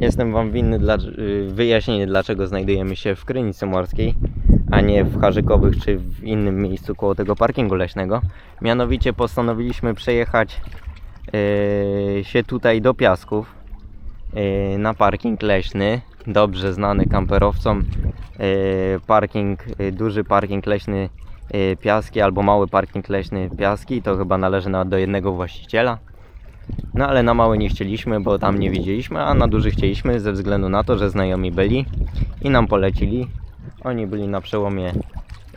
Jestem Wam winny dla, y, wyjaśnienie, dlaczego znajdujemy się w Krynicy Morskiej, a nie w Harzykowych czy w innym miejscu koło tego parkingu leśnego. Mianowicie postanowiliśmy przejechać y, się tutaj do Piasków y, na parking leśny, dobrze znany kamperowcom. y, Parking, y, duży parking leśny y, Piaski albo mały parking leśny Piaski, to chyba należy na, do jednego właściciela. No ale na mały nie chcieliśmy, bo tam nie widzieliśmy, a na duży chcieliśmy ze względu na to, że znajomi byli i nam polecili. Oni byli na przełomie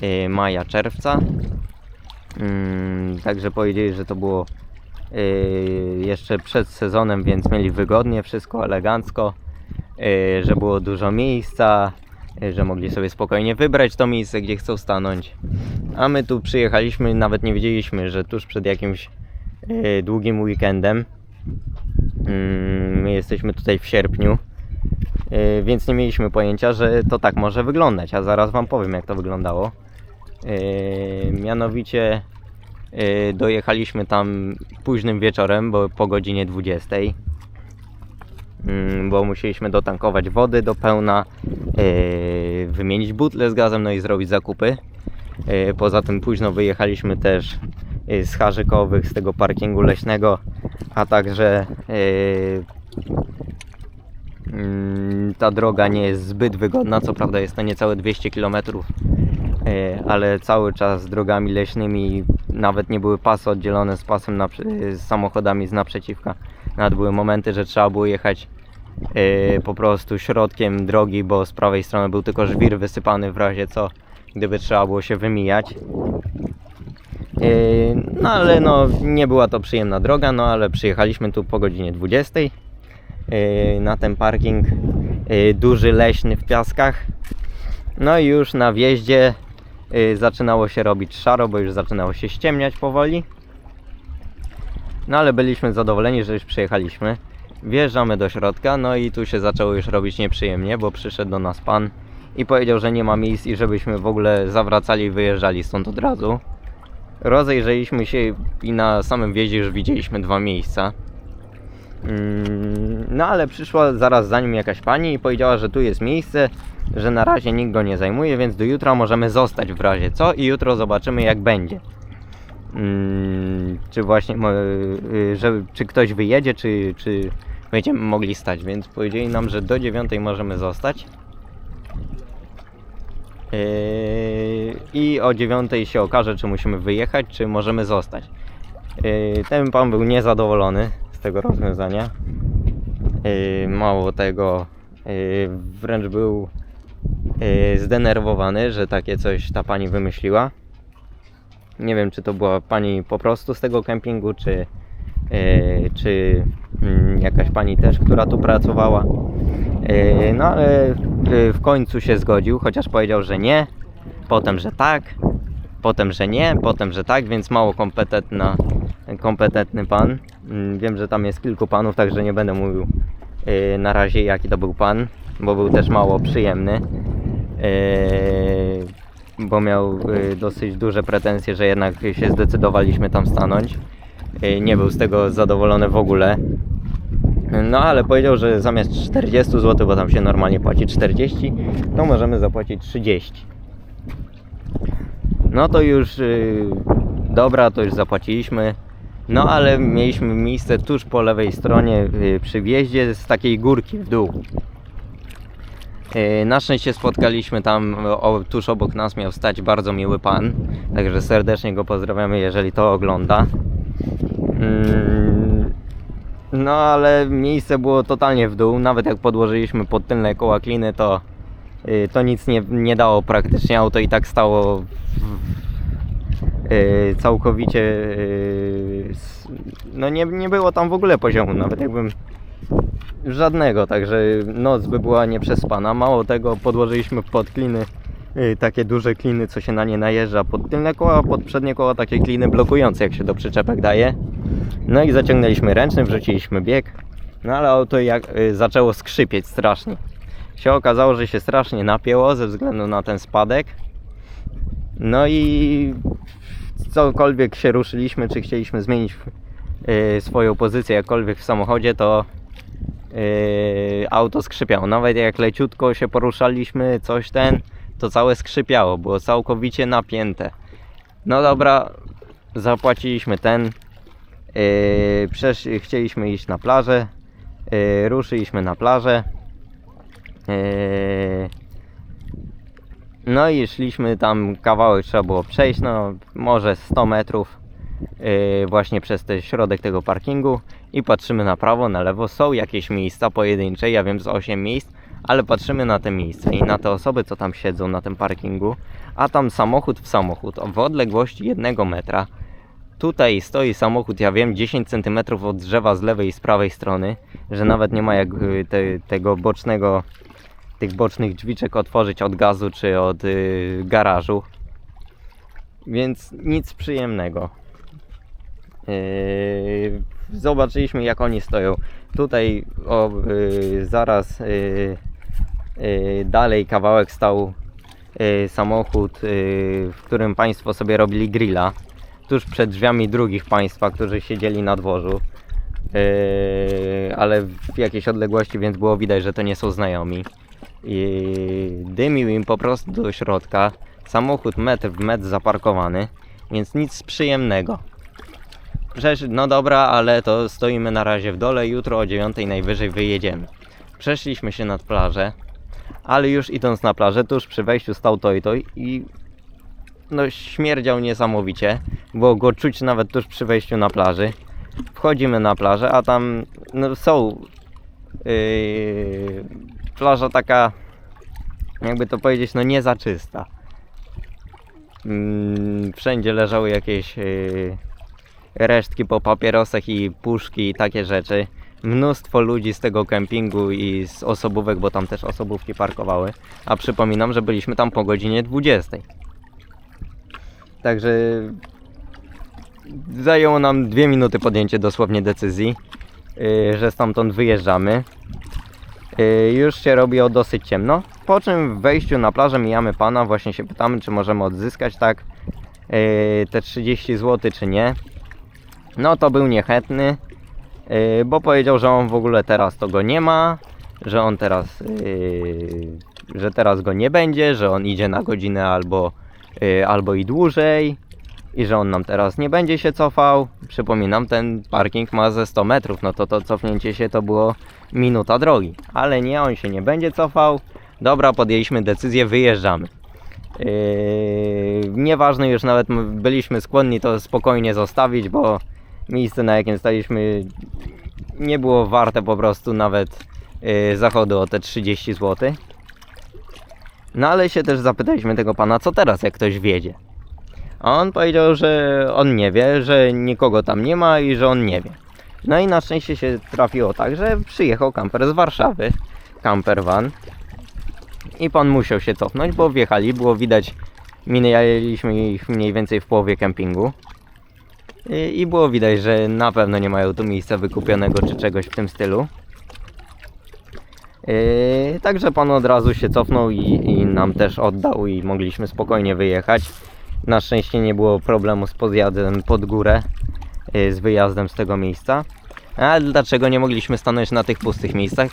y, maja, czerwca. Mm, także powiedzieli, że to było y, jeszcze przed sezonem, więc mieli wygodnie, wszystko elegancko, y, że było dużo miejsca, y, że mogli sobie spokojnie wybrać to miejsce, gdzie chcą stanąć. A my tu przyjechaliśmy, nawet nie wiedzieliśmy, że tuż przed jakimś długim weekendem. Mm, My jesteśmy tutaj w sierpniu, y, więc nie mieliśmy pojęcia, że to tak może wyglądać. A zaraz Wam powiem, jak to wyglądało. Y, Mianowicie y, dojechaliśmy tam późnym wieczorem, bo po godzinie 20. Mm, Bo musieliśmy dotankować wody do pełna, y, wymienić butle z gazem, no i zrobić zakupy. Y, Poza tym późno wyjechaliśmy też y, z Harzykowych, z tego parkingu leśnego, a także y, mm, ta droga nie jest zbyt wygodna, co prawda jest to niecałe 200 km, ale cały czas drogami leśnymi nawet nie były pasy oddzielone z pasem z samochodami z naprzeciwka. Nawet były momenty, że trzeba było jechać y, po prostu środkiem drogi, bo z prawej strony był tylko żwir wysypany w razie co, gdyby trzeba było się wymijać. Yy, No ale no nie była to przyjemna droga, no ale przyjechaliśmy tu po godzinie 20 yy, na ten parking yy, duży leśny w Piaskach. No i już na wjeździe zaczynało się robić szaro, bo już zaczynało się ściemniać powoli. No ale byliśmy zadowoleni, że już przyjechaliśmy. Wjeżdżamy do środka, no i tu się zaczęło już robić nieprzyjemnie, bo przyszedł do nas pan i powiedział, że nie ma miejsc i żebyśmy w ogóle zawracali i wyjeżdżali stąd od razu. Rozejrzeliśmy się i na samym wjeździe już widzieliśmy dwa miejsca. Mm, No ale przyszła zaraz za nim jakaś pani i powiedziała, że tu jest miejsce, że na razie nikt go nie zajmuje, więc do jutra możemy zostać w razie co i jutro zobaczymy jak będzie. Mm, Czy właśnie, y, że, czy ktoś wyjedzie, czy, czy będziemy mogli stać, więc powiedzieli nam, że do dziewiątej możemy zostać. Yy, I o dziewiątej się okaże, czy musimy wyjechać, czy możemy zostać. Yy, Ten pan był niezadowolony z tego rozwiązania. Yy, Mało tego, wręcz był zdenerwowany, że takie coś ta pani wymyśliła. Nie wiem, czy to była pani po prostu z tego kempingu, czy, czy mm, jakaś pani też, która tu pracowała. Yy, No ale yy, w końcu się zgodził, chociaż powiedział, że nie, potem, że tak, potem, że nie, potem, że tak, więc mało kompetentna, kompetentny pan. Mm, Wiem, że tam jest kilku panów, także nie będę mówił yy, na razie jaki to był pan, bo był też mało przyjemny. Bo miał dosyć duże pretensje, że jednak się zdecydowaliśmy tam stanąć. Nie był z tego zadowolony w ogóle. No ale powiedział, że zamiast 40 zł, bo tam się normalnie płaci 40, to możemy zapłacić 30. No to już yy, dobra, to już zapłaciliśmy. No ale mieliśmy miejsce tuż po lewej stronie yy, przy wjeździe z takiej górki w dół. Yy, Na szczęście spotkaliśmy tam, o, tuż obok nas miał stać bardzo miły pan, także serdecznie go pozdrawiamy, jeżeli to ogląda. Mm, no ale miejsce było totalnie w dół, nawet jak podłożyliśmy pod tylne koła kliny, to, y, to nic nie, nie dało praktycznie, auto i tak stało w, y, całkowicie, y, s- no nie, nie było tam w ogóle poziomu, nawet jakbym żadnego, także noc by była nieprzespana, mało tego podłożyliśmy pod kliny takie duże kliny, co się na nie najeżdża pod tylne koła, pod przednie koła takie kliny blokujące, jak się do przyczepek daje. No i zaciągnęliśmy ręczny, wrzuciliśmy bieg. No ale auto jak y, zaczęło skrzypieć strasznie. Się okazało, że się strasznie napięło ze względu na ten spadek. No i cokolwiek się ruszyliśmy, czy chcieliśmy zmienić y, swoją pozycję jakkolwiek w samochodzie, to y, auto skrzypiało. Nawet jak leciutko się poruszaliśmy, coś ten, to całe skrzypiało, było całkowicie napięte. No dobra, zapłaciliśmy ten. Yy, przesz, chcieliśmy iść na plażę. Yy, ruszyliśmy na plażę. Yy, no i szliśmy tam kawałek trzeba było przejść, no może 100 metrów yy, właśnie przez ten środek tego parkingu i patrzymy na prawo, na lewo. Są jakieś miejsca pojedyncze, ja wiem z 8 miejsc, ale patrzymy na te miejsca i na te osoby, co tam siedzą na tym parkingu, a tam samochód w samochód w odległości jednego metra. Tutaj stoi samochód, ja wiem, 10 cm od drzewa z lewej i z prawej strony, że nawet nie ma jak y, te, tego bocznego, tych bocznych drzwiczek otworzyć od gazu czy od y, garażu. Więc nic przyjemnego. Yy, zobaczyliśmy jak oni stoją. Tutaj o, yy, zaraz yy, dalej kawałek stał yy, samochód, yy, w którym Państwo sobie robili grilla. Tuż przed drzwiami drugich Państwa, którzy siedzieli na dworzu. Ale w jakiejś odległości, więc było widać, że to nie są znajomi. I dymił im po prostu do środka. Samochód metr w metr zaparkowany, więc nic przyjemnego. Przecież, no dobra, ale to stoimy na razie w dole, jutro o 9 najwyżej wyjedziemy. Przeszliśmy się nad plażę, ale już idąc na plażę, tuż przy wejściu stał Toj Toj i no śmierdział niesamowicie. Było go czuć nawet tuż przy wejściu na plaży. Wchodzimy na plażę, a tam no, są yy, plaża taka, jakby to powiedzieć, no nie za czysta. Mm, wszędzie leżały jakieś yy, resztki po papierosach i puszki i takie rzeczy. Mnóstwo ludzi z tego kempingu i z osobówek, bo tam też osobówki parkowały. A przypominam, że byliśmy tam po godzinie 20. Także zajęło nam dwie minuty podjęcie dosłownie decyzji, yy, że stamtąd wyjeżdżamy. Yy, już się robiło dosyć ciemno. Po czym w wejściu na plażę mijamy pana, właśnie się pytamy, czy możemy odzyskać tak yy, te 30 zł, czy nie. No to był niechętny, bo powiedział, że on w ogóle teraz to go nie ma, że on teraz, yy, że teraz go nie będzie, że on idzie na godzinę albo, yy, albo i dłużej i że on nam teraz nie będzie się cofał. Przypominam, ten parking ma ze 100 metrów, no to to cofnięcie się to było minuta drogi, ale nie, on się nie będzie cofał. Dobra, podjęliśmy decyzję, wyjeżdżamy. Yy, nieważne, już nawet byliśmy skłonni to spokojnie zostawić, bo miejsce na jakim staliśmy nie było warte po prostu nawet yy, zachodu o te 30 zł. No ale się też zapytaliśmy tego pana, co teraz, jak ktoś wiedzie. A on powiedział, że on nie wie, że nikogo tam nie ma i że on nie wie. No i na szczęście się trafiło tak, że przyjechał kamper z Warszawy, camper van. I pan musiał się cofnąć, bo wjechali, było widać, minęliśmy ich mniej więcej w połowie kempingu. I, I było widać, że na pewno nie mają tu miejsca wykupionego czy czegoś w tym stylu. Yy, także pan od razu się cofnął i, i nam też oddał i mogliśmy spokojnie wyjechać. Na szczęście nie było problemu z podjazdem pod górę, yy, z wyjazdem z tego miejsca. Ale dlaczego nie mogliśmy stanąć na tych pustych miejscach?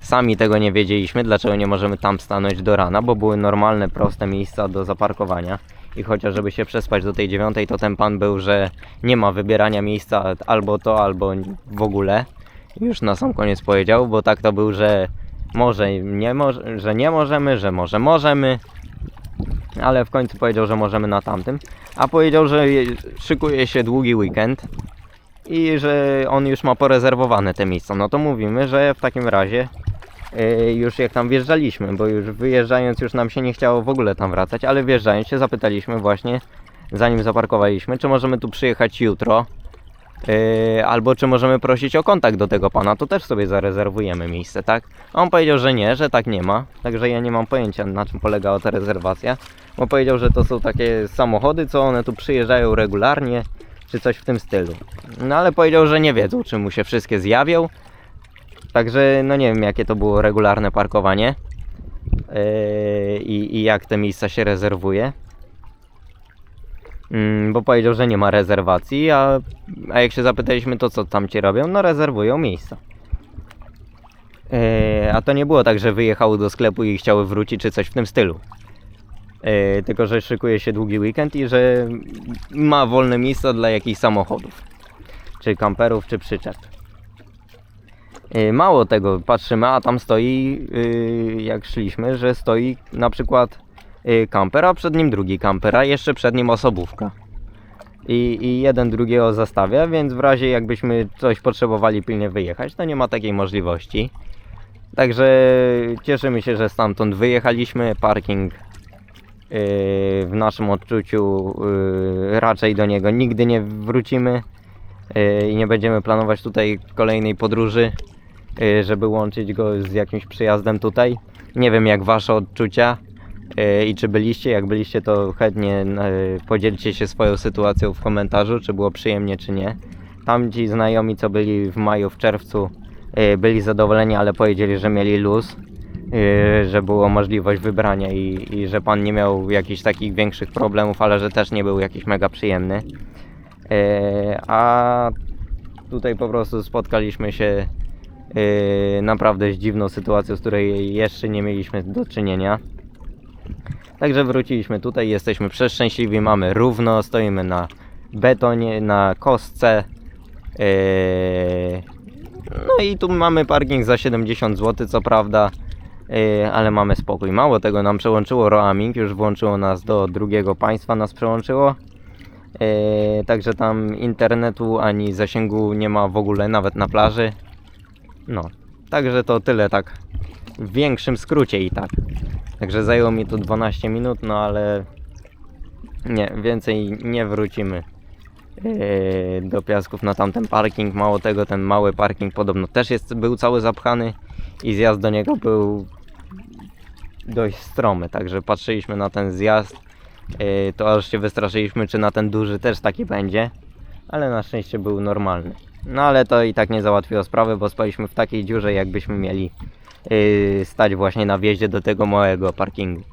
Sami tego nie wiedzieliśmy, dlaczego nie możemy tam stanąć do rana, bo były normalne, proste miejsca do zaparkowania. I chociaż żeby się przespać do tej dziewiątej, to ten pan był, że nie ma wybierania miejsca albo to, albo w ogóle. Już na sam koniec powiedział, bo tak to był, że może nie, mo- że nie możemy, że może możemy. Ale w końcu powiedział, że możemy na tamtym. A powiedział, że je- szykuje się długi weekend i że on już ma porezerwowane te miejsca. No to mówimy, że w takim razie już jak tam wjeżdżaliśmy, bo już wyjeżdżając już nam się nie chciało w ogóle tam wracać, ale wjeżdżając się zapytaliśmy właśnie, zanim zaparkowaliśmy, czy możemy tu przyjechać jutro, yy, albo czy możemy prosić o kontakt do tego pana, to też sobie zarezerwujemy miejsce, tak? A on powiedział, że nie, że tak nie ma, także ja nie mam pojęcia na czym polegała ta rezerwacja, bo powiedział, że to są takie samochody, co one tu przyjeżdżają regularnie, czy coś w tym stylu. No ale powiedział, że nie wiedzą, czy mu się wszystkie zjawią. Także no nie wiem, jakie to było regularne parkowanie yy, i, jak te miejsca się rezerwuje. Mm, bo powiedział, że nie ma rezerwacji, a, a jak się zapytaliśmy, to co tam ci robią? No rezerwują miejsca. Yy, a to nie było tak, że wyjechały do sklepu i chciały wrócić, czy coś w tym stylu. E, tylko, że szykuje się długi weekend i że ma wolne miejsca dla jakichś samochodów, czy kamperów, czy przyczep. E, Mało tego, patrzymy, a tam stoi, yy, jak szliśmy, że stoi na przykład yy, kamper, a przed nim drugi kamper, a jeszcze przed nim osobówka. I, I jeden drugiego zastawia, więc w razie jakbyśmy coś potrzebowali pilnie wyjechać, to nie ma takiej możliwości. Także cieszymy się, że stamtąd wyjechaliśmy. Parking yy, w naszym odczuciu yy, raczej do niego nigdy nie wrócimy i nie będziemy planować tutaj kolejnej podróży, żeby łączyć go z jakimś przyjazdem tutaj. Nie wiem jak wasze odczucia yy, i czy byliście. Jak byliście, to chętnie yy, podzielcie się swoją sytuacją w komentarzu, czy było przyjemnie, czy nie. Tamci znajomi, co byli w maju, w czerwcu, byli zadowoleni, ale powiedzieli, że mieli luz, że była możliwość wybrania i, i że pan nie miał jakichś takich większych problemów, ale że też nie był jakiś mega przyjemny. A tutaj po prostu spotkaliśmy się naprawdę z dziwną sytuacją, z której jeszcze nie mieliśmy do czynienia. Także wróciliśmy tutaj, jesteśmy przeszczęśliwi, mamy równo, stoimy na betonie, na kostce. Yy, no i tu mamy parking za 70 zł, co prawda, yy, ale mamy spokój. Mało tego, nam przełączyło roaming, już włączyło nas do drugiego państwa, nas przełączyło. Yy, także tam internetu ani zasięgu nie ma w ogóle, nawet na plaży. No, także to tyle tak w większym skrócie i tak. Także zajęło mi to 12 minut, no ale nie, więcej nie wrócimy yy, do piasków na tamten parking. Mało tego, ten mały parking podobno też jest, był cały zapchany i zjazd do niego był dość stromy, także patrzyliśmy na ten zjazd, yy, to aż się wystraszyliśmy, czy na ten duży też taki będzie, ale na szczęście był normalny. No ale to i tak nie załatwiło sprawy, bo spaliśmy w takiej dziurze, jakbyśmy mieli yy, stać właśnie na wjeździe do tego małego parkingu.